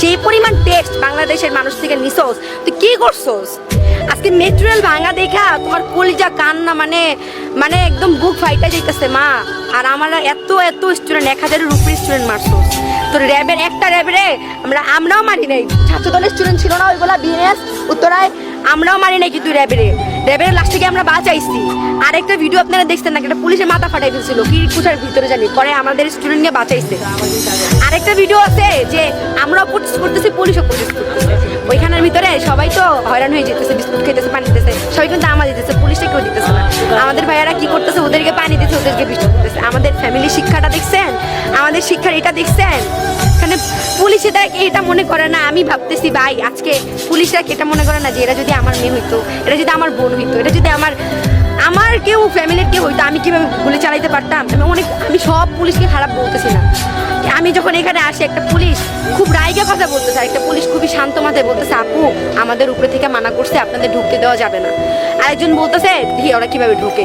সেই পরিমাণ টেস্ট বাংলাদেশের মানুষ থেকে নিছোস, তুই কি করছোস? আজকে মেটেরিয়াল ভাঙা দেখা তোমার কলিজা কান্না মানে মানে একদম বুক ফাইটা যাইতেছে, মা। আর আমার এত এত স্টুডেন্ট এক হাজারের উপরে স্টুডেন্ট মারছোস। তোর র্যাবের একটা র্যাবের আমরা, আমরাও মারি নাই। ছাত্র দলের স্টুডেন্ট ছিল না ওইগুলা বিএনএস উত্তরায় আমরাও মারি নাই কিন্তু র্যাবের। র্যাবের লাস্ট থেকে আমরা বাঁচাইছি। আর একটা ভিডিও আপনারা দেখছেন না একটা পুলিশের মাথা ফাটাই ফেলছিল। কি কুঠার ভিতরে জানি? পরে আমাদের স্টুডেন্ট নিয়ে বাঁচাইছে। আরেকটা ভিডিও আছে যে আমরাও প্রোটেস্ট করতেছি পুলিশও প্রোটেস্ট ওইখানের ভিতরে সবাই তো হয়রান হয়ে যেতেছে, বিস্কুট খেতেছে পানি দিতেছে, সবাই কিন্তু আমার দিতেছে পুলিশটা কেউ দিতেছে আমাদের ভাইয়ারা কি করতেছে? ওদেরকে পানি দিতেছে ওদেরকে বৃষ্টি করতেছে। আমাদের ফ্যামিলি শিক্ষাটা দেখছেন? আমাদের শিক্ষার এটা দেখছেন? এখানে পুলিশে এটা এটা মনে করে না, আমি ভাবতেছি, ভাই, আজকে পুলিশরা এটা মনে করে না যে এরা যদি আমার মেয়ে হইতো এটা যদি আমার বোন হইতো এটা যদি আমার আমার কেউ ফ্যামিলির কেউ হইতো আমি কীভাবে গুলি চালাইতে পারতাম? আমি অনেক, আমি সব পুলিশকে খারাপ বলতেছি না আমি যখন এখানে আসি, একটা পুলিশ খুব রায়গা কথা বলতেছে একটা পুলিশ খুবই শান্ত মাথায় বলতেছে, আপু, আমাদের উপরে থেকে মানা করছে, আপনাদের ঢুকতে দেওয়া যাবে না। আরেকজন বলতেছে ধি ওরা কীভাবে ঢুকে?